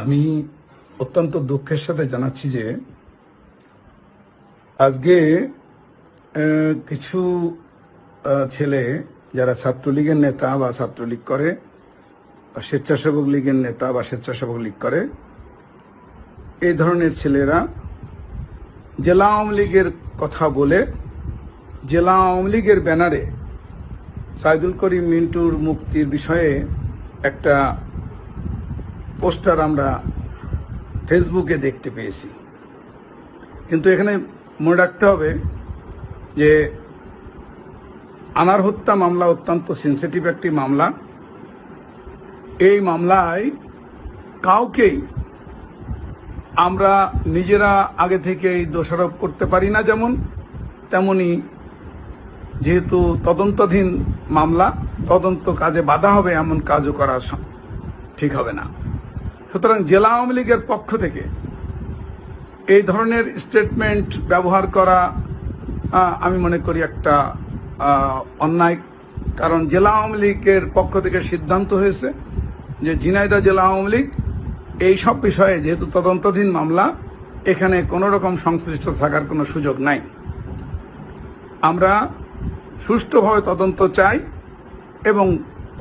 আমি অত্যন্ত দুঃখের সাথে জানাচ্ছি যে আজকে কিছু ছেলে যারা ছাত্রলীগের নেতা বা ছাত্রলীগ করে, বা স্বেচ্ছাসেবক লীগের নেতা বা স্বেচ্ছাসেবক লীগ করে, এই ধরনের ছেলেরা জেলা আওয়ামী লীগের কথা বলে, জেলা আওয়ামী লীগের ব্যানারে সাইদুল করিম মিন্টুর মুক্তির বিষয়ে একটা পোস্টার আমরা ফেসবুকে দেখতে পেয়েছি। কিন্তু এখানে মনে রাখতে হবে যে আনার হত্যা মামলা অত্যন্ত সেন্সিটিভ একটি মামলা। এই মামলায় কাউকেই আমরা নিজেরা আগে থেকেই দোষারোপ করতে পারি না যেমন, তেমনি যেহেতু তদন্তাধীন মামলা, তদন্ত কাজে বাধা হবে, এমন কাজও করা ঠিক হবে না। সুতরাং জেলা আওয়ামী লীগের পক্ষ থেকে এই ধরনের স্টেটমেন্ট ব্যবহার করা আমি মনে করি একটা অন্যায়। কারণ জেলা আওয়ামী লীগের পক্ষ থেকে সিদ্ধান্ত হয়েছে যে ঝিনাইদহ জেলা আওয়ামী লীগ এই সব বিষয়ে যেহেতু তদন্তাধীন মামলা, এখানে কোনো রকম সংশ্লিষ্ট থাকার কোনো সুযোগ নাই। আমরা সুষ্ঠুভাবে তদন্ত চাই এবং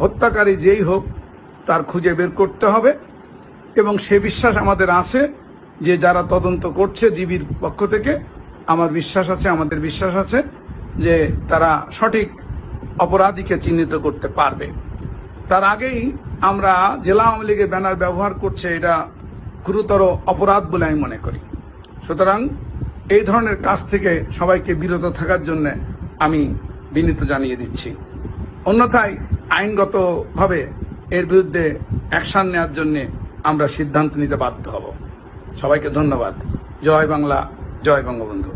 হত্যাকারী যেই হোক তার খুঁজে বের করতে হবে। এবং সে বিশ্বাস আমাদের আছে যে যারা তদন্ত করছে ডিবির পক্ষ থেকে, আমার বিশ্বাস আছে, আমাদের বিশ্বাস আছে যে তারা সঠিক অপরাধীকে চিহ্নিত করতে পারবে। তার আগেই আমরা জেলা আওয়ামী লীগের ব্যানার ব্যবহার করছে এটা গুরুতর অপরাধ বলে আমি মনে করি। সুতরাং এই ধরনের কাজ থেকে সবাইকে বিরত থাকার জন্য আমি বিনীত জানিয়ে দিচ্ছি। অন্যথায় আইনগতভাবে এর বিরুদ্ধে অ্যাকশন নেওয়ার জন্য আমরা সিদ্ধান্ত নিতে বাধ্য হব। সবাইকে ধন্যবাদ। জয় বাংলা জয় বঙ্গবন্ধু।